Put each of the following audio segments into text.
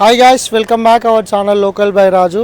Hi guys welcome back our channel local by Raju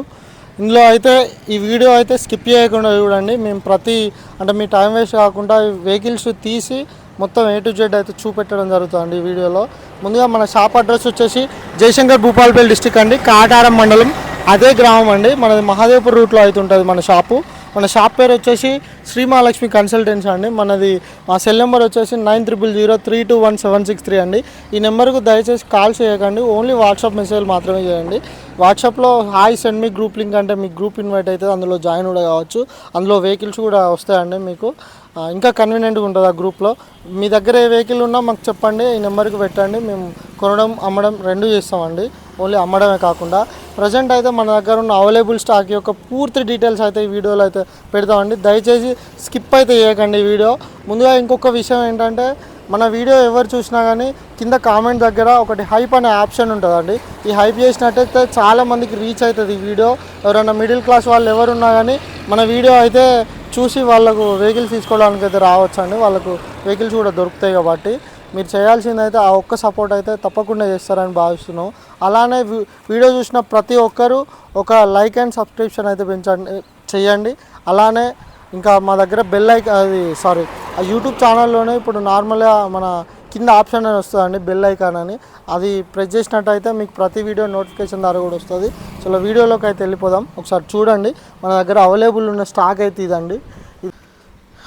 ఇందులో అయితే ఈ వీడియో అయితే స్కిప్ చేయకుండా చూడండి. మేము ప్రతి అంటే మీ టైం వేస్ట్ కాకుండా వెహికల్స్ తీసి మొత్తం ఏ టు జెడ్ అయితే చూపెట్టడం జరుగుతుంది ఈ వీడియోలో ముందుగా మన షాప్ అడ్రస్ వచ్చేసి జయశంకర్ భూపాలపల్లి డిస్టిక్ అండి. కాటారం మండలం అదే గ్రామం అండి. మనది మహాదేవ్పూర్ రూట్లో అయితే ఉంటుంది మన షాపు మన షాప్ పేరు వచ్చేసి శ్రీ మహాలక్ష్మి కన్సల్టెన్సీ అండి. మనది మా సెల్ నెంబర్ వచ్చేసి nine triple zero three two one seven six three అండి. ఈ నెంబర్కు దయచేసి కాల్ చేయకండి. ఓన్లీ వాట్సాప్ మెసేజ్ మాత్రమే చేయండి. వాట్సాప్లో హాయ్ సెండ్ మీ గ్రూప్ లింక్ అంటే మీ గ్రూప్ ఇన్వైట్ అయితే అందులో జాయిన్ కూడా కావచ్చు. అందులో వెహికల్స్ కూడా వస్తాయండి మీకు. ఇంకా కన్వీనియంట్గా ఉంటుంది ఆ గ్రూప్లో. మీ దగ్గర ఏ వెహికల్ ఉన్నా మాకు చెప్పండి. ఈ నెంబర్కి పెట్టండి. మేము కొనడం అమ్మడం రెండు చేస్తామండి. ఓన్లీ అమ్మడమే కాకుండా ప్రజెంట్ అయితే మన దగ్గర ఉన్న అవైలబుల్ స్టాక్ యొక్క పూర్తి డీటెయిల్స్ అయితే ఈ వీడియోలో అయితే పెడతామండి. దయచేసి స్కిప్ అయితే చేయకండి ఈ వీడియో. ముందుగా ఇంకొక విషయం ఏంటంటే మన వీడియో ఎవరు చూసినా కానీ కింద కామెంట్ దగ్గర ఒకటి హైప్ అనే ఆప్షన్ ఉంటుందండి. ఈ హైప్ చేసినట్టయితే చాలామందికి రీచ్ అవుతుంది ఈ వీడియో. ఎవరైనా మిడిల్ క్లాస్ వాళ్ళు ఎవరున్నా కానీ మన వీడియో అయితే చూసి వాళ్ళకు వెహికల్స్ తీసుకోవడానికి అయితే రావచ్చు అండి వాళ్ళకు వెహికల్స్ కూడా దొరుకుతాయి కాబట్టి. మీరు చేయాల్సింది అయితే ఆ ఒక్క సపోర్ట్ అయితే తప్పకుండా చేస్తారని భావిస్తున్నాం. అలానే వీ- వీడియో చూసిన ప్రతి ఒక్కరూ ఒక లైక్ అండ్ సబ్స్క్రిప్షన్ అయితే పెంచండి చేయండి. అలానే ఇంకా మా దగ్గర బెల్ ఐక్ అది సారీ ఆ యూట్యూబ్ ఛానల్లోనే ఇప్పుడు నార్మల్గా మన కింద ఆప్షన్ అని వస్తుందండి బెల్ ఐకాన్ అని. అది ప్రెస్ చేసినట్టయితే మీకు ప్రతి వీడియో నోటిఫికేషన్ ద్వారా కూడా వస్తుంది. సో వీడియోలోకి అయితే వెళ్ళిపోదాం. ఒకసారి చూడండి. మన దగ్గర అవైలబుల్ ఉన్న స్టాక్ అయితే ఇదండి.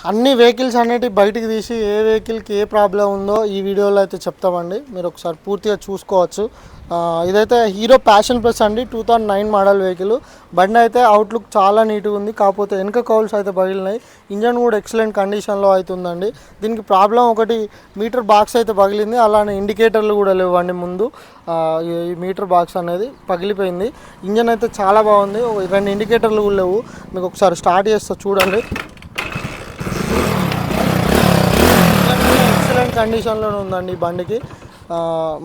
అన్ని వెహికల్స్ అనేటివి బయటికి తీసి ఏ వెహికల్కి ఏ ప్రాబ్లం ఉందో ఈ వీడియోలో అయితే చెప్తామండి. మీరు ఒకసారి పూర్తిగా చూసుకోవచ్చు. ఇదైతే హీరో ప్యాషన్ ప్లస్ అండి two thousand nine model vehicle. బండి అయితే అవుట్లుక్ చాలా నీట్గా ఉంది. కాకపోతే వెనక కౌల్స్ అయితే పగిలినాయి ఇంజన్ కూడా ఎక్సలెంట్ కండిషన్లో అయితే ఉందండి. దీనికి ప్రాబ్లం ఒకటి మీటర్ బాక్స్ అయితే పగిలింది అలానే ఇండికేటర్లు కూడా లేవండి ముందు. ఈ మీటర్ బాక్స్ అనేది పగిలిపోయింది. ఇంజన్ అయితే చాలా బాగుంది. రెండు ఇండికేటర్లు కూడా లేవు. మీకు ఒకసారి స్టార్ట్ చేస్తా చూడండి ఎక్సలెంట్ కండిషన్లోనే ఉందండి ఈ బండికి.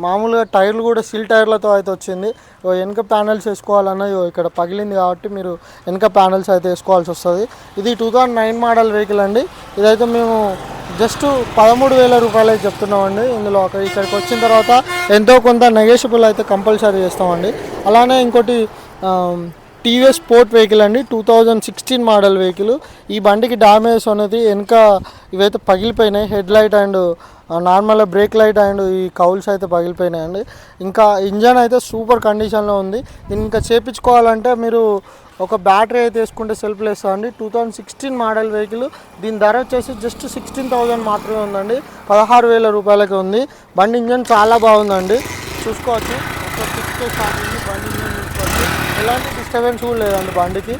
మామూలుగా టైర్లు కూడా సిల్ టైర్లతో అయితే వచ్చింది. ఓ వెనక ప్యానల్స్ వేసుకోవాలన్నా ఇక్కడ పగిలింది కాబట్టి మీరు వెనక ప్యానల్స్ అయితే వేసుకోవాల్సి వస్తుంది. ఇది two thousand nine model vehicle అండి. ఇదైతే మేము జస్ట్ పదమూడు వేల రూపాయలు అయితే చెప్తున్నామండి. ఇందులో ఒక ఇక్కడికి వచ్చిన తర్వాత ఎంతో కొంత నెగోషియబుల్ అయితే కంపల్సరీ చేస్తామండి. అలానే ఇంకోటి టీవీఎస్ స్పోర్ట్ వెహికల్ అండి. Two thousand sixteen model vehicle ఈ బండికి డ్యామేజ్ అనేది వెనక ఇవైతే పగిలిపోయినాయి. Head light and normal brake light and ఈ కౌల్స్ అయితే పగిలిపోయినాయి అండి ఇంకా ఇంజన్ అయితే సూపర్ కండిషన్లో ఉంది. దీన్ని ఇంకా చేపించుకోవాలంటే మీరు ఒక బ్యాటరీ అయితే వేసుకుంటే self లేస్తామండి two thousand sixteen model vehicle దీని ధర వచ్చేసి జస్ట్ సిక్స్టీన్ థౌజండ్ మాత్రమే ఉందండి. పదహారు వేల రూపాయలకి ఉంది. బండి ఇంజన్ చాలా బాగుందండి. చూసుకోవచ్చు. ఒక సిక్స్ స్టార్ట్ బండి ఇంజన్ చూసుకోవచ్చు ఎలాంటి డిస్టర్బెన్స్ కూడా లేదండి బండికి.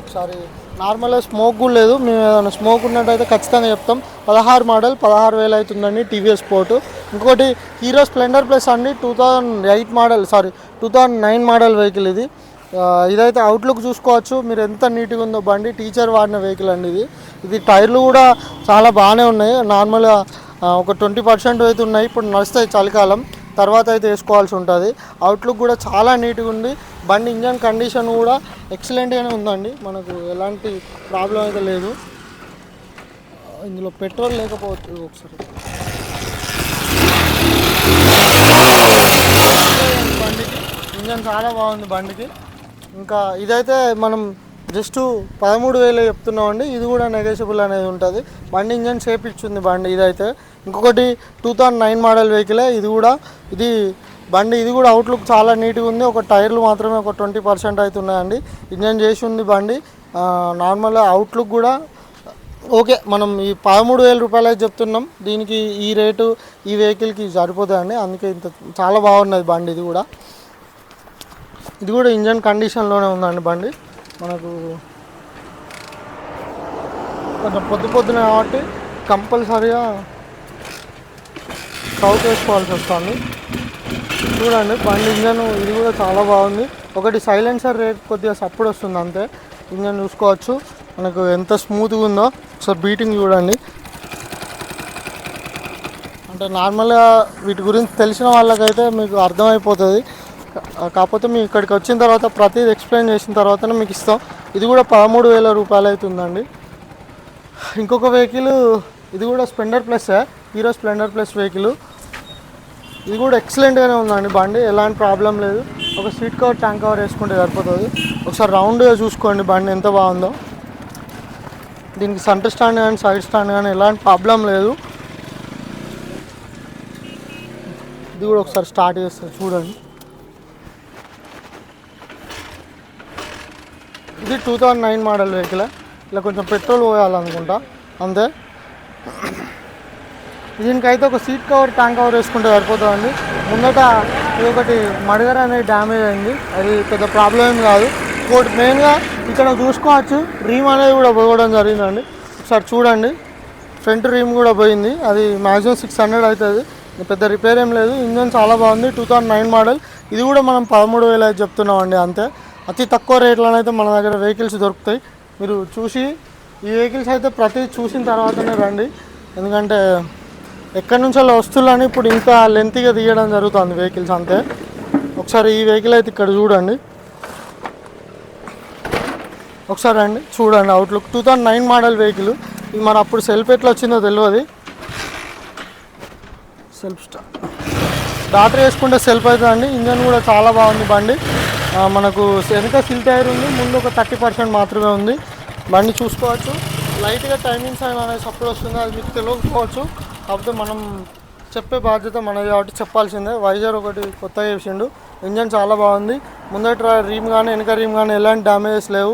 ఒకసారి నార్మల్గా స్మోక్ కూడా లేదు. మేము ఏదైనా స్మోక్ ఉన్నట్టయితే ఖచ్చితంగా చెప్తాం. పదహారు మోడల్ పదహారు వేలు అవుతుందండి టీవీఎస్ స్పోర్ట్. ఇంకోటి హీరో స్ప్లెండర్ ప్లస్ అండి two thousand eight model sorry two thousand nine model vehicle ఇది. ఇదైతే అవుట్లుక్ చూసుకోవచ్చు. మీరు ఎంత నీట్గా ఉందో బండి టీచర్ వాడిన వెహికల్ అండి ఇది. ఇది టైర్లు కూడా చాలా బాగానే ఉన్నాయి. నార్మల్గా ఒక ట్వంటీ పర్సెంట్ అయితే ఉన్నాయి. ఇప్పుడు నడుస్తాయి చలికాలం. తర్వాత అయితే వేసుకోవాల్సి ఉంటుంది. అవుట్లుక్ కూడా చాలా నీట్గా ఉంది. బండి ఇంజన్ కండిషన్ కూడా ఎక్సలెంట్గానే ఉందండి. మనకు ఎలాంటి ప్రాబ్లం అయితే లేదు. ఇందులో పెట్రోల్ లేకపోవచ్చు ఒకసారి. బండికి ఇంజన్ చాలా బాగుంది బండికి. ఇంకా ఇదైతే మనం జస్ట్ పదమూడు వేలు చెప్తున్నామండి. ఇది కూడా నెగోషియబుల్ అనేది ఉంటుంది. బండి ఇంజన్ చేపించింది బండి ఇదైతే. ఇంకొకటి టూ థౌజండ్ నైన్ మోడల్ వెహికలే. ఇది కూడా ఇది బండి ఇది కూడా అవుట్లుక్ చాలా నీట్గా ఉంది. ఒక టైర్లు మాత్రమే ఒక ట్వంటీ పర్సెంట్ అయితే ఉన్నాయండి ఇంజన్ చేసి ఉంది బండి. నార్మల్గా అవుట్లుక్ కూడా ఓకే మనం ఈ పదమూడు వేల రూపాయలు అయితే చెప్తున్నాం. దీనికి ఈ రేటు ఈ వెహికల్కి సరిపోతుందండి అందుకే ఇంత చాలా బాగున్నది బండి ఇది కూడా. ఇది కూడా ఇంజన్ కండిషన్లోనే ఉందండి బండి. మనకు కొంచెం పొద్దు పొద్దున కాబట్టి కంపల్సరీగా సౌత్ వేసుకోవాల్సి వస్తుంది. చూడండి బండి ఇంజన్ ఇది కూడా చాలా బాగుంది. ఒకటి సైలెన్సర్ రేట్ కొద్దిగా సప్పుడు వస్తుంది అంతే. ఇంజన్ చూసుకోవచ్చు. మనకు ఎంత స్మూత్గా ఉందో. ఒకసారి బీటింగ్ చూడండి. అంటే నార్మల్గా వీటి గురించి తెలిసిన వాళ్ళకైతే మీకు అర్థమైపోతుంది. కాకపోతే మీ ఇక్కడికి వచ్చిన తర్వాత ప్రతిది ఎక్స్ప్లెయిన్ చేసిన తర్వాతనే మీకు ఇస్తాం. ఇది కూడా పదమూడు వేల రూపాయలు అవుతుందండి. ఇంకొక వెహికల్ ఇది కూడా Splendor plus Hero Splendor plus vehicle ఇది కూడా ఎక్సలెంట్గానే ఉందండి బండి ఎలాంటి ప్రాబ్లం లేదు. ఒక సీట్ కవర్ ట్యాంక్ కవర్ వేసుకుంటే సరిపోతుంది. ఒకసారి రౌండ్గా చూసుకోండి బండి ఎంత బాగుందో. దీనికి సెంటర్ స్టాండ్ కానీ సైడ్ స్టాండ్ కానీ ఎలాంటి ప్రాబ్లం లేదు. ఇది కూడా ఒకసారి స్టార్ట్ చేస్తారు చూడండి. ఇది two thousand nine model vehicle ఇలా కొంచెం పెట్రోల్ పోయాలనుకుంటా. అంతే. దీనికైతే ఒక సీట్ కవర్ ట్యాంక్ కవర్ వేసుకుంటే సరిపోతుందండి. ముందట ఇది ఒకటి మడగర్ అనేది డ్యామేజ్ అయింది. అది పెద్ద ప్రాబ్లం ఏం కాదు. ఇంకోటి మెయిన్గా ఇక్కడ చూసుకోవచ్చు. రీమ్ అనేది కూడా పోవడం జరిగిందండి. ఒకసారి చూడండి. ఫ్రంట్ రీమ్ కూడా పోయింది. అది మ్యాక్సిమం సిక్స్ హండ్రెడ్ అవుతుంది. పెద్ద రిపేర్ ఏం లేదు. ఇంజన్ చాలా బాగుంది. Two thousand nine model. ఇది కూడా మనం పదమూడు వేలు అయితే చెప్తున్నామండి అంతే. అతి తక్కువ రేట్లోనైతే మన దగ్గర వెహికల్స్ దొరుకుతాయి. మీరు చూసి ఈ వెహికల్స్ అయితే ప్రతి చూసిన తర్వాతనే రండి. ఎందుకంటే ఎక్కడి నుంచో వస్తువులని ఇప్పుడు ఇంత లెంత్గా తీయడం జరుగుతుంది వెహికల్స్ అంతే ఒకసారి ఈ వెహికల్ అయితే ఇక్కడ చూడండి. ఒకసారి అండి చూడండి outlook two thousand nine model vehicle ఇది మన అప్పుడు సెల్ఫ్ ఎట్లా వచ్చిందో తెలియదు. సెల్ఫ్ స్టార్ డాటర్ వేసుకుంటే సెల్ఫ్ అవుతుందండి ఇంజన్ కూడా చాలా బాగుంది బండి. మనకు వెనక సిల్ టైర్ ఉంది ముందు ఒక థర్టీ పర్సెంట్ మాత్రమే ఉంది. బండి చూసుకోవచ్చు. లైట్గా టైమింగ్స్ అయిన అనేది సపోర్ట్ వస్తుంది అది మీకు తెలియకపోవచ్చు. కాకపోతే మనం చెప్పే బాధ్యత మనది కాబట్టి చెప్పాల్సిందే. వైజర్ ఒకటి కొత్తగా చేసిండు. ఇంజన్ చాలా బాగుంది. ముందట రీమ్ కానీ వెనక రీమ్ కానీ ఎలాంటి డ్యామేజెస్ లేవు.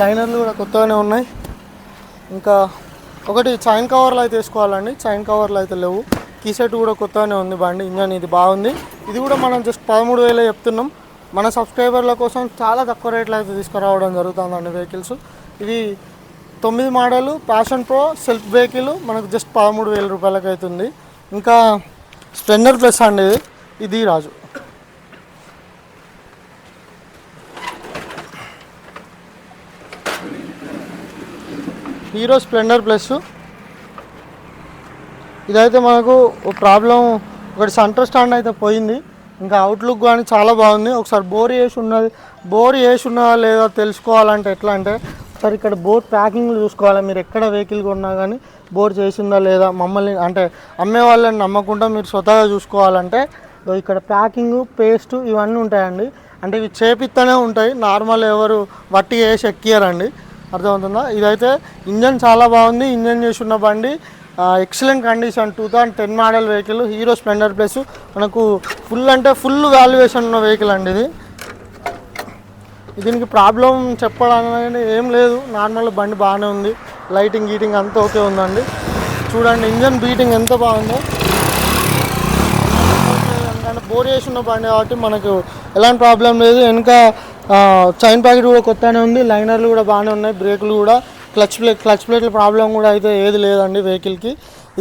లైనర్లు కూడా కొత్తగానే ఉన్నాయి. ఇంకా ఒకటి చైన్ కవర్లు అయితే వేసుకోవాలండి. చైన్ కవర్లు అయితే లేవు. కీ సెట్ కూడా కొత్తగానే ఉంది బండి. ఇంజన్ ఇది బాగుంది. ఇది కూడా మనం జస్ట్ పదమూడు వేలే చెప్తున్నాం. మన సబ్స్క్రైబర్ల కోసం చాలా తక్కువ రేట్లో అయితే తీసుకురావడం జరుగుతుందండి వెహికల్స్. ఇది తొమ్మిది model Passion pro self vehicle మనకు జస్ట్ పదమూడు వేల రూపాయలకి అవుతుంది ఇంకా స్ప్లెండర్ ప్లస్ అండి ఇది. రాజు. హీరో స్ప్లెండర్ ప్లస్ ఇదైతే మనకు ప్రాబ్లం ఒకటి సెంటర్ స్టాండ్ అయితే పోయింది. ఇంకా అవుట్లుక్ కానీ చాలా బాగుంది. ఒకసారి బోర్ వేసి ఉన్నది బోర్ వేసి ఉన్నదా లేదా తెలుసుకోవాలంటే ఎట్లా అంటే ఒకసారి ఇక్కడ బోర్ ప్యాకింగ్లు చూసుకోవాలి. మీరు ఎక్కడ వెహికల్ కొన్నా కానీ బోర్ చేసిందా లేదా మమ్మల్ని అంటే అమ్మే వాళ్ళని నమ్మకుండా మీరు స్వతహాగా చూసుకోవాలంటే ఇక్కడ ప్యాకింగ్ పేస్ట్ ఇవన్నీ ఉంటాయండి. అంటే ఇవి చేపిస్తూనే ఉంటాయి. నార్మల్ ఎవరు వట్టి వేసి ఎక్కియరండి అర్థమవుతుందా? ఇదైతే ఇంజన్ చాలా బాగుంది. ఇంజన్ చేసి ఉన్న బండి excellent condition. Two thousand ten model vehicle Hero Splendor plus. మనకు ఫుల్ అంటే ఫుల్ వాల్యుయేషన్ ఉన్న వెహికల్ అండి ఇది. దీనికి ప్రాబ్లం చెప్పడానికి ఏం లేదు. నార్మల్ బండి బాగానే ఉంది. లైటింగ్ గీటింగ్ అంతా ఓకే ఉందండి. చూడండి ఇంజన్ బీటింగ్ ఎంత బాగుందో. ఎందుకంటే బోర్ చేసి ఉన్న బండి కాబట్టి మనకు ఎలాంటి ప్రాబ్లం లేదు. వెనుక చైన్ ప్యాకెట్ కూడా కొత్తనే ఉంది. లైనర్లు కూడా బాగానే ఉన్నాయి. బ్రేకులు కూడా క్లచ్ ప్లేట్ క్లచ్ ప్లేట్ల ప్రాబ్లం కూడా అయితే ఏది లేదండి వెహికల్కి.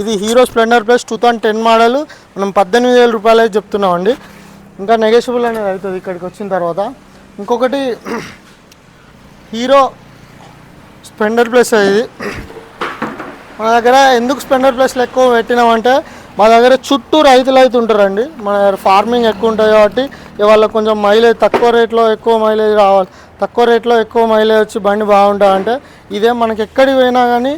ఇది Hero Splendor plus two thousand ten model. మనం పద్దెనిమిది వేల రూపాయలు అయితే చెప్తున్నామండి. ఇంకా నెగెషియబుల్ అనేది అవుతుంది ఇక్కడికి వచ్చిన తర్వాత. ఇంకొకటి హీరో స్పెండర్ ప్లస్ ఇది. మన దగ్గర ఎందుకు స్పెండర్ ప్లస్లు ఎక్కువ పెట్టినామంటే మా దగ్గర చుట్టూ రైతులు అయితే ఉంటారండి. మన దగ్గర ఫార్మింగ్ ఎక్కువ ఉంటుంది కాబట్టి ఇవాళ కొంచెం మైలేజ్ తక్కువ రేట్లో ఎక్కువ మైలేజ్ రావాలి. తక్కువ రేట్లో ఎక్కువ మైలేజ్ వచ్చి బండి బాగుంటుంది అంటే ఇదే మనకి ఎక్కడికి పోయినా కానీ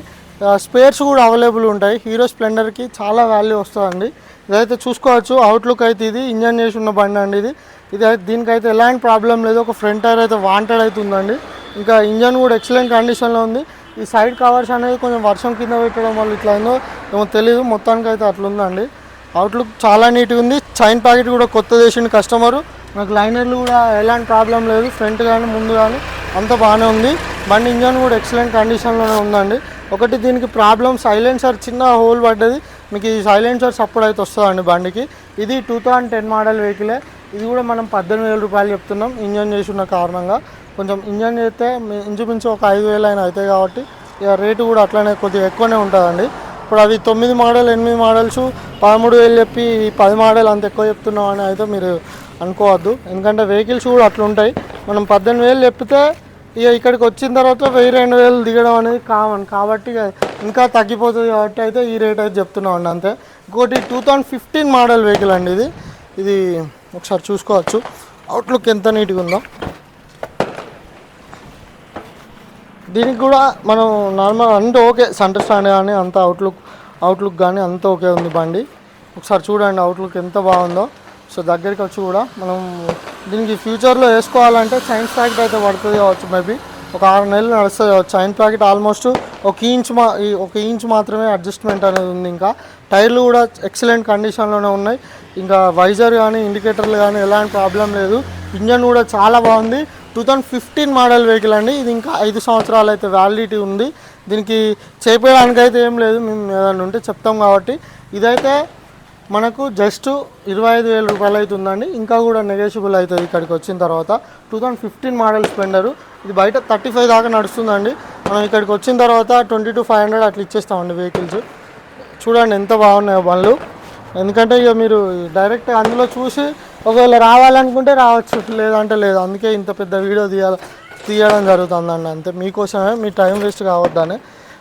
స్పేర్స్ కూడా అవైలబుల్ ఉంటాయి. హీరో స్ప్లెండర్కి చాలా వాల్యూ వస్తుందండి. ఇదైతే చూసుకోవచ్చు. అవుట్లుక్ అయితే ఇది. ఇంజన్ చేసి ఉన్న బండి అండి ఇది. ఇది దీనికైతే ఎలాంటి ప్రాబ్లం లేదు. ఒక ఫ్రంట్ టైర్ అయితే వాంటెడ్ అయితే ఉందండి ఇంకా ఇంజన్ కూడా ఎక్సలెంట్ కండిషన్లో ఉంది. ఈ సైడ్ కవర్స్ అనేది కొంచెం వర్షం కింద పెట్టడం వల్ల ఇట్లా అయిందో ఏమో తెలియదు మొత్తానికి అయితే అట్లుందండి. అవుట్లుక్ చాలా నీట్గా ఉంది. చైన్ ప్యాకెట్ కూడా కొత్త చేసిండు కస్టమరు నాకు లైనర్లు కూడా ఎలాంటి ప్రాబ్లం లేదు. ఫ్రంట్ కానీ ముందు కానీ అంత బాగానే ఉంది. బండి ఇంజన్ కూడా ఎక్సలెంట్ కండిషన్లోనే ఉందండి. ఒకటి దీనికి ప్రాబ్లం సైలెన్సర్ చిన్న హోల్ పడ్డది. మీకు ఈ సైలెన్సర్ సపోర్ట్ అయితే వస్తుందండి బండికి. ఇది టూ థౌజండ్ టెన్ మోడల్ వెహికలే ఇది కూడా మనం పద్దెనిమిది వేల రూపాయలు చెప్తున్నాం ఇంజన్ చేసి ఉన్న కారణంగా. కొంచెం ఇంజన్ చేస్తే ఇంచుమించు ఒక ఐదు వేలు అయినా అవుతాయి కాబట్టి ఇక రేటు కూడా అట్లనే కొద్దిగా ఎక్కువనే ఉంటుందండి. ఇప్పుడు అవి తొమ్మిది మోడల్ ఎనిమిది మోడల్స్ పదమూడు వేలు చెప్పి పది మోడల్ అంత ఎక్కువ చెప్తున్నాం అని అయితే మీరు అనుకోవద్దు. ఎందుకంటే వెహికల్స్ కూడా అట్లుంటాయి మనం పద్దెనిమిది వేలు చెప్తే ఇక ఇక్కడికి వచ్చిన తర్వాత వెయ్యి రెండు వేలు దిగడం అనేది కామన్. కాబట్టి ఇంకా తగ్గిపోతుంది కాబట్టి అయితే ఈ రేట్ అయితే చెప్తున్నాం అండి అంతే. ఇంకోటి two thousand fifteen model vehicle అండి ఇది. ఇది ఒకసారి చూసుకోవచ్చు. అవుట్లుక్ ఎంత నీట్గా ఉందో. దీనికి కూడా మనం నార్మల్ అంటే ఓకే. సెంటర్ స్టాండ్ కానీ అంత అవుట్లుక్ అవుట్లుక్ కానీ అంత ఓకే ఉంది బండి. ఒకసారి చూడండి అవుట్లుక్ ఎంత బాగుందో. సో దగ్గరికి వచ్చి కూడా మనం దీనికి ఫ్యూచర్లో వేసుకోవాలంటే సైన్స్ ఫ్యాక్ట్ అయితే పడుతుంది కావచ్చు మేబీ ఒక ఆరు నెలలు నడుస్తుంది చైన్ ప్యాకెట్ ఆల్మోస్ట్ ఒక ఇంచ్ మా ఒక ఇంచ్ మాత్రమే అడ్జస్ట్మెంట్ అనేది ఉంది ఇంకా. టైర్లు కూడా ఎక్సలెంట్ కండిషన్లోనే ఉన్నాయి. ఇంకా వైజర్ కానీ ఇండికేటర్లు కానీ ఎలాంటి ప్రాబ్లం లేదు. ఇంజన్ కూడా చాలా బాగుంది. Two thousand fifteen model vehicle అండి. ఇది ఇంకా ఐదు సంవత్సరాలు అయితే వ్యాలిడిటీ ఉంది. దీనికి చేపేయడానికి అయితే ఏం లేదు. మేము ఏదైనా ఉంటే చెప్తాం కాబట్టి. ఇదైతే మనకు జస్ట్ ఇరవై ఐదు వేల రూపాయలు అవుతుందండి ఇంకా కూడా నెగోషియబుల్ అవుతుంది ఇక్కడికి వచ్చిన తర్వాత. Two thousand fifteen model Splendor ఇది బయట థర్టీ ఫైవ్ దాకా నడుస్తుందండి. మనం ఇక్కడికి వచ్చిన తర్వాత ట్వంటీ టు ఫైవ్ హండ్రెడ్ అట్లా ఇచ్చేస్తామండి వెహికల్స్ చూడండి ఎంత బాగున్నాయో బండ్లు. ఎందుకంటే ఇక మీరు డైరెక్ట్ అందులో చూసి ఒకవేళ రావాలనుకుంటే రావచ్చు. లేదంటే లేదు. అందుకే ఇంత పెద్ద వీడియో తీయాలి తీయడం జరుగుతుందండి అంతే. మీకోసమే మీ టైం వేస్ట్ కావద్దని.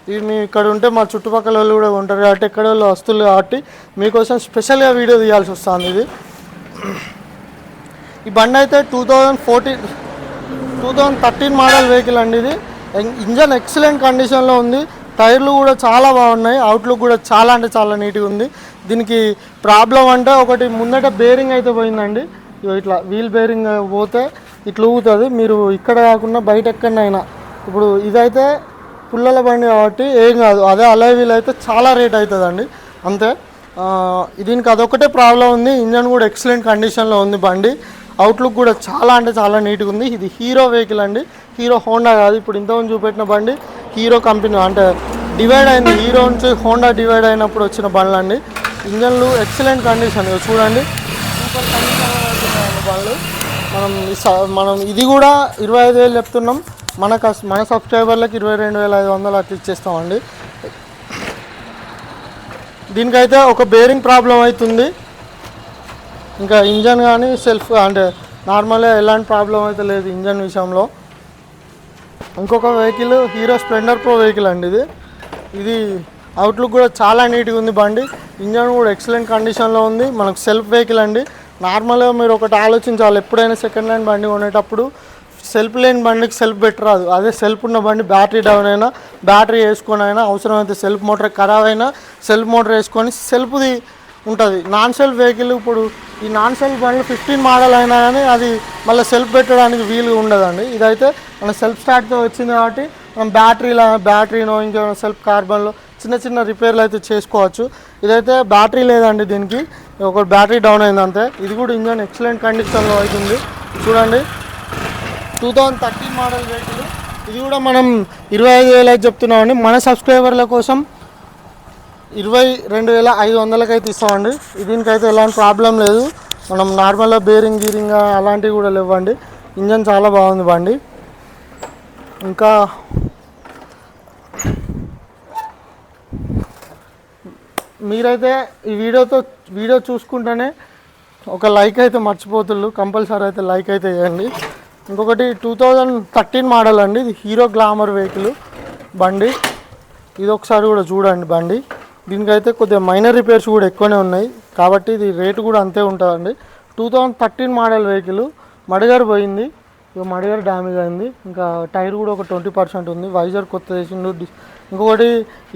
ఇవి ఇక్కడ ఉంటే మా చుట్టుపక్కల వాళ్ళు కూడా ఉంటారు కాబట్టి ఎక్కడ వాళ్ళు వస్తువులు కాబట్టి మీకోసం స్పెషల్గా వీడియో తీయాల్సి వస్తుంది ఇది. ఈ బండి అయితే two thousand fourteen two thousand thirteen model vehicle అండి ఇది. ఇంజన్ ఎక్సలెంట్ కండిషన్లో ఉంది. టైర్లు కూడా చాలా బాగున్నాయి. అవుట్లుక్ కూడా చాలా అంటే చాలా నీట్గా ఉంది. దీనికి ప్రాబ్లం అంటే ఒకటి ముందట బేరింగ్ అయితే పోయిందండి. ఇట్లా వీల్ బేరింగ్ పోతే ఇట్లా ఊగుతుంది. మీరు ఇక్కడ కాకుండా బయట ఎక్కడైనా ఇప్పుడు ఇదైతే పుల్లల బండి కాబట్టి ఏం కాదు. అదే అలైవీల్ అయితే చాలా రేట్ అవుతుందండి. అంతే. దీనికి అదొకటే ప్రాబ్లం ఉంది. ఇంజన్ కూడా ఎక్సలెంట్ కండిషన్లో ఉంది బండి. అవుట్లుక్ కూడా చాలా అంటే చాలా నీట్గా ఉంది. ఇది హీరో వెహికల్ అండి. హీరో హోండా కాదు. ఇప్పుడు ఇంతకుముందు చూపెట్టిన బండి హీరో కంపెనీ అంటే డివైడ్ అయింది. హీరో నుంచి హోండా డివైడ్ అయినప్పుడు వచ్చిన బండ్లు అండి. ఇంజన్లు ఎక్సలెంట్ కండిషన్. చూడండి. సూపర్ కండిషన్ బండ్లు. మనం మనం ఇది కూడా ఇరవై ఐదు వేలు చెప్తున్నాం. మన మన సబ్స్క్రైబర్లకు ఇరవై రెండు వేల ఐదు వందలు అట్లా ఇచ్చేస్తామండి. దీనికైతే ఒక బేరింగ్ ప్రాబ్లం అవుతుంది ఇంకా ఇంజన్ కానీ సెల్ఫ్ అంటే నార్మల్గా ఎలాంటి ప్రాబ్లం అయితే లేదు ఇంజన్ విషయంలో. ఇంకొక vehicle Hero Splendor pro vehicle అండి ఇది. ఇది అవుట్లుక్ కూడా చాలా నీట్గా ఉంది బండి. ఇంజన్ కూడా ఎక్సలెంట్ కండిషన్లో ఉంది. మనకు సెల్ఫ్ వెహికల్ అండి. నార్మల్గా మీరు ఒకటి ఆలోచించాలి. ఎప్పుడైనా సెకండ్ హ్యాండ్ బండి కొనేటప్పుడు సెల్ఫ్ లేని బండికి సెల్ఫ్ బెటర్ రాదు అదే సెల్ఫ్ ఉన్న బండి బ్యాటరీ డౌన్ అయినా బ్యాటరీ వేసుకొని అయినా అవసరమైతే సెల్ఫ్ మోటార్ ఖరాబ్ అయినా సెల్ఫ్ మోటార్ వేసుకొని సెల్ఫ్ది ఉంటుంది. నాన్ సెల్ఫ్ వెహికల్ ఇప్పుడు ఈ నాన్ సెల్ఫ్ బండ్లు ఫిఫ్టీన్ మోడల్ అయినా కానీ అది మళ్ళీ సెల్ఫ్ పెట్టడానికి వీలు ఉండదండి. ఇదైతే మన సెల్ఫ్ స్టార్ట్తో వచ్చింది కాబట్టి మనం బ్యాటరీలో బ్యాటరీనో ఇంకేమైనా సెల్ఫ్ కార్బన్లో చిన్న చిన్న రిపేర్లు అయితే చేసుకోవచ్చు. ఇదైతే బ్యాటరీ లేదండి దీనికి. ఒక బ్యాటరీ డౌన్ అయింది అంతే. ఇది కూడా ఇంజన్ ఎక్సలెంట్ కండిషన్లో అవుతుంది చూడండి. Two thousand thirteen model vehicle ఇది కూడా మనం ఇరవై ఐదు వేలు అయితే చెప్తున్నామండి. మన సబ్స్క్రైబర్ల కోసం ఇరవై రెండు వేల ఐదు వందలకి అయితే ఇస్తామండి. దీనికైతే ఎలాంటి ప్రాబ్లం లేదు. మనం నార్మల్గా బేరింగ్ గీరింగ్ అలాంటివి కూడా లేవండి. ఇంజన్ చాలా బాగుంది బండి. ఇంకా మీరైతే ఈ వీడియోతో వీడియో చూసుకుంటేనే ఒక లైక్ అయితే మర్చిపోతుళ్ళు. కంపల్సరీ అయితే లైక్ అయితే చేయండి. ఇంకొకటి టూ థౌజండ్ థర్టీన్ మోడల్ అండి. ఇది హీరో గ్లామర్ వెహికల్ బండి. ఇది ఒకసారి కూడా చూడండి బండి. దీనికైతే కొద్దిగా మైనర్ రిపేర్స్ కూడా ఎక్కువనే ఉన్నాయి. కాబట్టి ఇది రేటు కూడా అంతే ఉంటుందండి. Two thousand thirteen model vehicle mudguard పోయింది. ఇక మడిగారు డ్యామేజ్ అయింది. ఇంకా టైర్ కూడా ఒక ట్వంటీ పర్సెంట్ ఉంది. వైజర్ కొత్త చేసిండు. ఇంకొకటి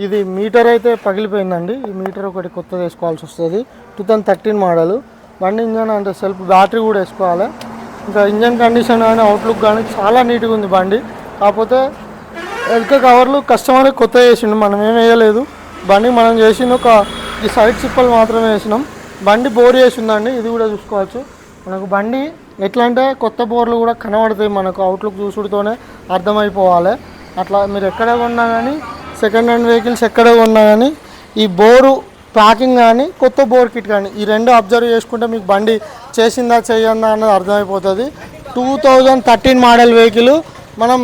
ఇది మీటర్ అయితే పగిలిపోయిందండి. ఈ మీటర్ ఒకటి కొత్త వేసుకోవాల్సి వస్తుంది. Two thousand thirteen model. బండి ఇంజన్ అంటే సెల్ఫ్ బ్యాటరీ కూడా వేసుకోవాలి. ఇంకా ఇంజన్ కండిషన్ కానీ అవుట్లుక్ కానీ చాలా నీట్గా ఉంది బండి. కాకపోతే వెనక కవర్లు కస్టమర్ కొత్త వేసిండు మనం ఏం వేయలేదు. బండి మనం చేసింది ఒక ఈ సైడ్ చిప్పలు మాత్రమే వేసినాం. బండి బోర్ చేసిందండి. ఇది కూడా చూసుకోవచ్చు. మనకు బండి ఎట్లా అంటే కొత్త బోర్లు కూడా కనబడతాయి మనకు. అవుట్లుక్ చూసుడుతోనే అర్థమైపోవాలి. అట్లా మీరు ఎక్కడ కొన్నా కానీ సెకండ్ హ్యాండ్ వెహికల్స్ ఎక్కడ ఉన్నా కానీ ఈ బోరు ప్యాకింగ్ కానీ కొత్త బోర్ కిట్ కానీ ఈ రెండు అబ్జర్వ్ చేసుకుంటే మీకు బండి చేసిందా చేయందా అన్నది అర్థమైపోతుంది. Two thousand thirteen model vehicle మనం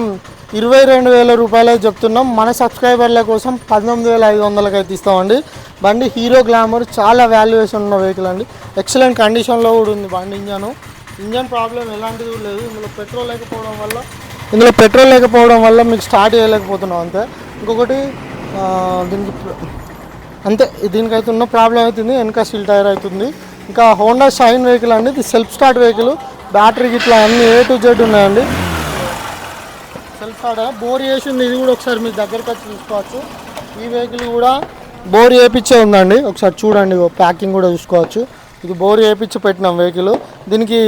ఇరవై రెండు వేల రూపాయలు చెప్తున్నాం. మన సబ్స్క్రైబర్ల కోసం పంతొమ్మిది వేల ఐదు వందలకి అయితే ఇస్తామండి. బండి హీరో గ్లామర్ చాలా వాల్యుయేషన్ ఉన్న వెహికల్ అండి. ఎక్సలెంట్ కండిషన్లో కూడా ఉంది బండి ఇంజను. ఇంజన్ ప్రాబ్లం ఎలాంటిది లేదు. ఇందులో పెట్రోల్ లేకపోవడం వల్ల ఇందులో పెట్రోల్ లేకపోవడం వల్ల మీకు స్టార్ట్ చేయలేకపోతున్నాం అంతే. ఇంకొకటి దీనికి అంతే దీనికైతే ఉన్న ప్రాబ్లం అవుతుంది వెనక సిల్ టైర్ అవుతుంది ఇంకా హోండా షైన్ వెహికల్ అండి ఇది సెల్ఫ్ స్టార్ట్ వెహికల్ బ్యాటరీకి ఇట్లా అన్ని ఏ టు జెడ్ ఉన్నాయండి. సెల్ఫ్ స్టార్ట్ బోర్ చేసింది ఇది కూడా ఒకసారి మీ దగ్గరకు వచ్చి చూసుకోవచ్చు. ఈ వెహికల్ కూడా బోర్ వేపించే ఉందండి ఒకసారి చూడండి ప్యాకింగ్ కూడా చూసుకోవచ్చు. ఇది బోర్ వేపించి పెట్టినాం వెహికల్. దీనికి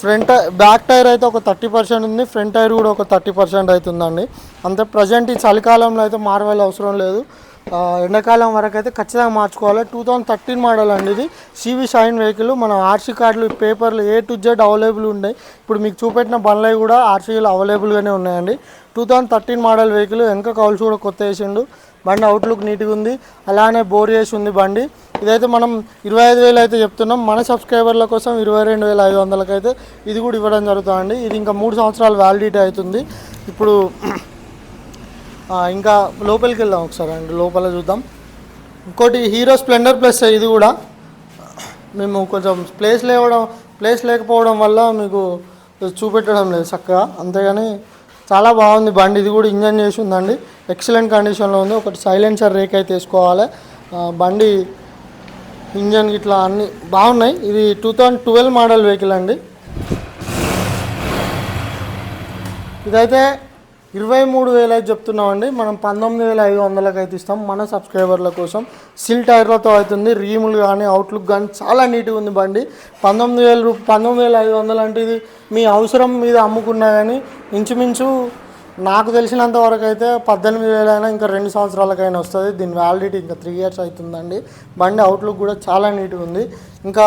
ఫ్రంట్ బ్యాక్ టైర్ అయితే ఒక థర్టీ పర్సెంట్ ఉంది ఫ్రంట్ టైర్ కూడా ఒక థర్టీ పర్సెంట్ అవుతుందండి. అంతే ప్రజెంట్ ఈ చలికాలంలో అయితే మారవేల అవసరం లేదు. ఎండాకాలం వరకు అయితే ఖచ్చితంగా మార్చుకోవాలి. టూ థౌజండ్ థర్టీన్ మోడల్ అండి ఇది. సివి షైన్ వెహికల్ మన ఆర్సీ కార్డులు పేపర్లు ఏ టు జెడ్ అవైలబుల్ ఉన్నాయి. ఇప్పుడు మీకు చూపెట్టిన బండ్లవి కూడా ఆర్సీలు అవైలబుల్గానే ఉన్నాయండి. Two thousand thirteen model vehicle వెనక కౌల్స్ కూడా కొత్త వేసిండు. బండి అవుట్లుక్ నీట్గా ఉంది. అలానే బోర్ చేసి ఉంది బండి. ఇదైతే మనం ఇరవై ఐదు వేలు అయితే చెప్తున్నాం. మన సబ్స్క్రైబర్ల కోసం ఇరవై రెండు వేల ఐదు వందలకి అయితే ఇది కూడా ఇవ్వడం జరుగుతుందండి ఇది ఇంకా మూడు సంవత్సరాలు వ్యాలిడిటీ అవుతుంది. ఇప్పుడు ఇంకా లోపలికి వెళ్దాం ఒకసారి. అండి లోపల చూద్దాం. ఇంకోటి హీరో స్ప్లెండర్ ప్లస్ ఇది కూడా. మేము కొంచెం ప్లేస్ లేవడం ప్లేస్ లేకపోవడం వల్ల మీకు చూపెట్టడం లేదు చక్కగా. అంతేగాని చాలా బాగుంది బండి. ఇది కూడా ఇంజన్ చేసి ఉందండి. ఎక్సలెంట్ కండిషన్లో ఉంది. ఒకటి సైలెన్సర్ రేక్ అయితే వేసుకోవాలి. బండి ఇంజన్ ఇట్లా అన్ని బాగున్నాయి. ఇది two thousand twelve model vehicle అండి. ఇదైతే ఇరవై మూడు వేలు అయితే చెప్తున్నామండి. మనం పంతొమ్మిది వేల ఐదు వందలకి అయితే ఇస్తాం. మన సబ్స్క్రైబర్ల కోసం సిల్ టైర్లతో అవుతుంది. రీములు కానీ అవుట్లుక్ కానీ చాలా నీట్గా ఉంది బండి. పంతొమ్మిది వేల రూ పంతొమ్మిది వేల ఐదు వందలు అంటే ఇది మీ అవసరం మీద అమ్ముకున్నా కానీ ఇంచుమించు నాకు తెలిసినంత వరకు అయితే పద్దెనిమిది వేలైనా ఇంకా రెండు సంవత్సరాలకైనా వస్తుంది. దీని వ్యాలిడిటీ ఇంకా త్రీ ఇయర్స్ అవుతుందండి. బండి అవుట్లుక్ కూడా చాలా నీట్గా ఉంది. ఇంకా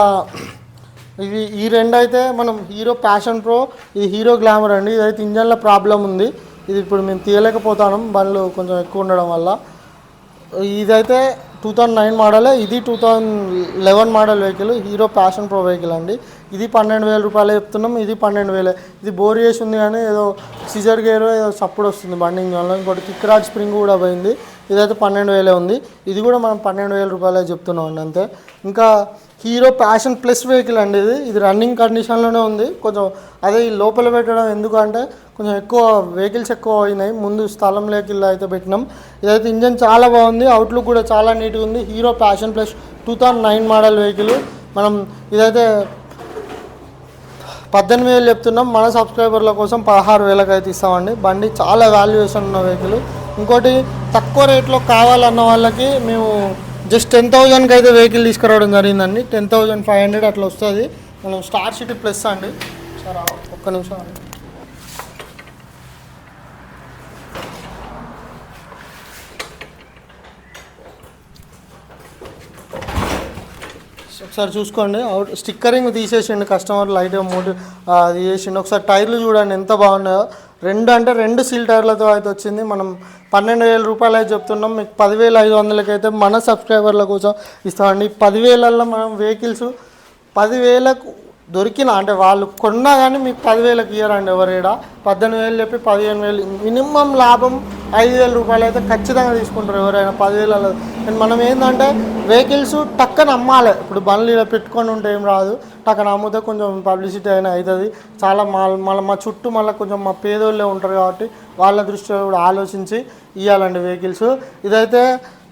ఇవి ఈ రెండు అయితే మనం హీరో ప్యాషన్ ప్రో ఇది హీరో గ్లామర్ అండి. ఇదైతే ఇంజన్లో ప్రాబ్లం ఉంది. ఇది ఇప్పుడు మేము తీయలేకపోతాను బండ్లు కొంచెం ఎక్కువ ఉండడం వల్ల. ఇదైతే టూ థౌజండ్ నైన్ మోడలే. ఇది two thousand eleven model vehicle. Hero Passion pro vehicle అండి. ఇది పన్నెండు వేల రూపాయలు చెప్తున్నాం. ఇది పన్నెండు వేలే. ఇది బోర్ చేసి ఉంది కానీ ఏదో సిజర్ గేర్ ఏదో సప్పుడు వస్తుంది బండింగ్ వల్ల. ఇంకోటి కిక్ రాజ్ స్ప్రింగ్ కూడా పోయింది. ఇదైతే పన్నెండు వేలే ఉంది. ఇది కూడా మనం పన్నెండు వేల రూపాయలే చెప్తున్నాం అండి అంతే. ఇంకా హీరో ప్యాషన్ ప్లస్ వెహికల్ అండి ఇది. ఇది రన్నింగ్ కండిషన్లోనే ఉంది. కొంచెం అదే ఈ లోపల పెట్టడం ఎందుకంటే కొంచెం ఎక్కువ వెహికల్స్ ఎక్కువ అయినాయి. ముందు స్థలం లేకిల్లా అయితే పెట్టినాం. ఇదైతే ఇంజన్ చాలా బాగుంది. అవుట్లుక్ కూడా చాలా నీట్గా ఉంది. Hero Passion plus two thousand nine model vehicle. మనం ఇదైతే పద్దెనిమిది వేలు చెప్తున్నాం. మన సబ్స్క్రైబర్ల కోసం పదహారు వేలకు అయితే ఇస్తామండి. బండి చాలా వాల్యుయేషన్ ఉన్న వెహికల్. ఇంకోటి తక్కువ రేట్లో కావాలన్న వాళ్ళకి మేము జస్ట్ టెన్ థౌజండ్కి అయితే వెహికల్ తీసుకురావడం జరిగిందండి. టెన్ థౌజండ్ ఫైవ్ హండ్రెడ్ అట్లా వస్తుంది. మనం స్టార్ సిటీ ప్లస్ అండి. సరే ఒక్క నిమిషం అండి. ఒకసారి చూసుకోండి. అవుట్ స్టిక్కరింగ్ తీసేసిండు కస్టమర్ లైట్ మోటివ్ అది చేసిండు. ఒకసారి టైర్లు చూడండి ఎంత బాగున్నాయో. రెండు అంటే రెండు సీల్ టైర్లతో అయితే వచ్చింది. మనం పన్నెండు వేల రూపాయలు అయితే చెప్తున్నాం. మీకు పదివేల ఐదు వందలకి అయితే మన సబ్స్క్రైబర్ల కోసం ఇస్తామండి. పదివేలల్లో మనం వెహికల్స్ పదివేలకు దొరికిన అంటే వాళ్ళు కొన్నా కానీ మీకు పదివేలకు ఇయ్యరండి ఎవరేడా? పద్దెనిమిది వేలు చెప్పి పదిహేను వేలు మినిమం లాభం ఐదు వేల రూపాయలు అయితే ఖచ్చితంగా తీసుకుంటారు ఎవరైనా పదివేలలో. అండ్ మనం ఏంటంటే వెహికల్స్ టక్కన అమ్మాలి. ఇప్పుడు బండ్లు ఇలా పెట్టుకొని ఉంటే ఏం రాదు. టక్కన అమ్మితే కొంచెం పబ్లిసిటీ అయినా అవుతుంది. చాలా మా మళ్ళీ మా చుట్టూ మళ్ళీ కొంచెం మా పేదోళ్ళే ఉంటారు కాబట్టి వాళ్ళ దృష్టిలో కూడా ఆలోచించి ఇవ్వాలండి వెహికల్స్. ఇదైతే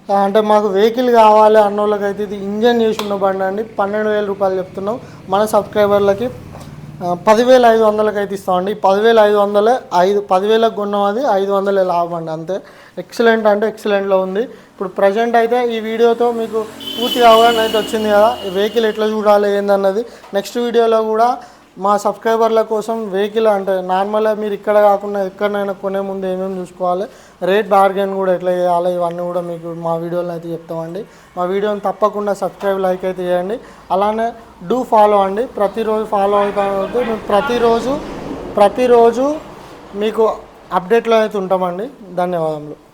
అంటే మాకు వెహికల్ కావాలి అన్న వాళ్ళకైతే ఇది ఇంజన్ చేసి ఉన్న బండి అండి. పన్నెండు వేల రూపాయలు చెప్తున్నాం. మన సబ్స్క్రైబర్లకి పదివేల ఐదు వందలకి అయితే ఇస్తామండి ఈ పదివేల ఐదు వందలే ఐదు పదివేలకు కొన్నాం అది ఐదు వందలే లాభం అండి. అంతే. ఎక్సలెంట్ అంటే ఎక్సలెంట్లో ఉంది. ఇప్పుడు ప్రజెంట్ అయితే ఈ వీడియోతో మీకు పూర్తి అవగాహన అయితే వచ్చింది కదా. వెహికల్ ఎట్లా చూడాలి ఏందన్నది. నెక్స్ట్ వీడియోలో కూడా మా సబ్స్క్రైబర్ల కోసం వెహికల్ అంటే నార్మల్గా మీరు ఇక్కడ కాకుండా ఎక్కడైనా కొనే ముందు ఏమేమి చూసుకోవాలి? రేట్ బార్గెన్ కూడా ఎట్లా చేయాలి? ఇవన్నీ కూడా మీకు మా వీడియోలో అయితే చెప్తామండి. మా వీడియోని తప్పకుండా సబ్స్క్రైబ్ లైక్ అయితే చేయండి. అలానే డూ ఫాలో అండి. ప్రతిరోజు ఫాలో అవుతామంటే మేము ప్రతిరోజు ప్రతిరోజు మీకు అప్డేట్లో అయితే ఉంటామండి. ధన్యవాదములు.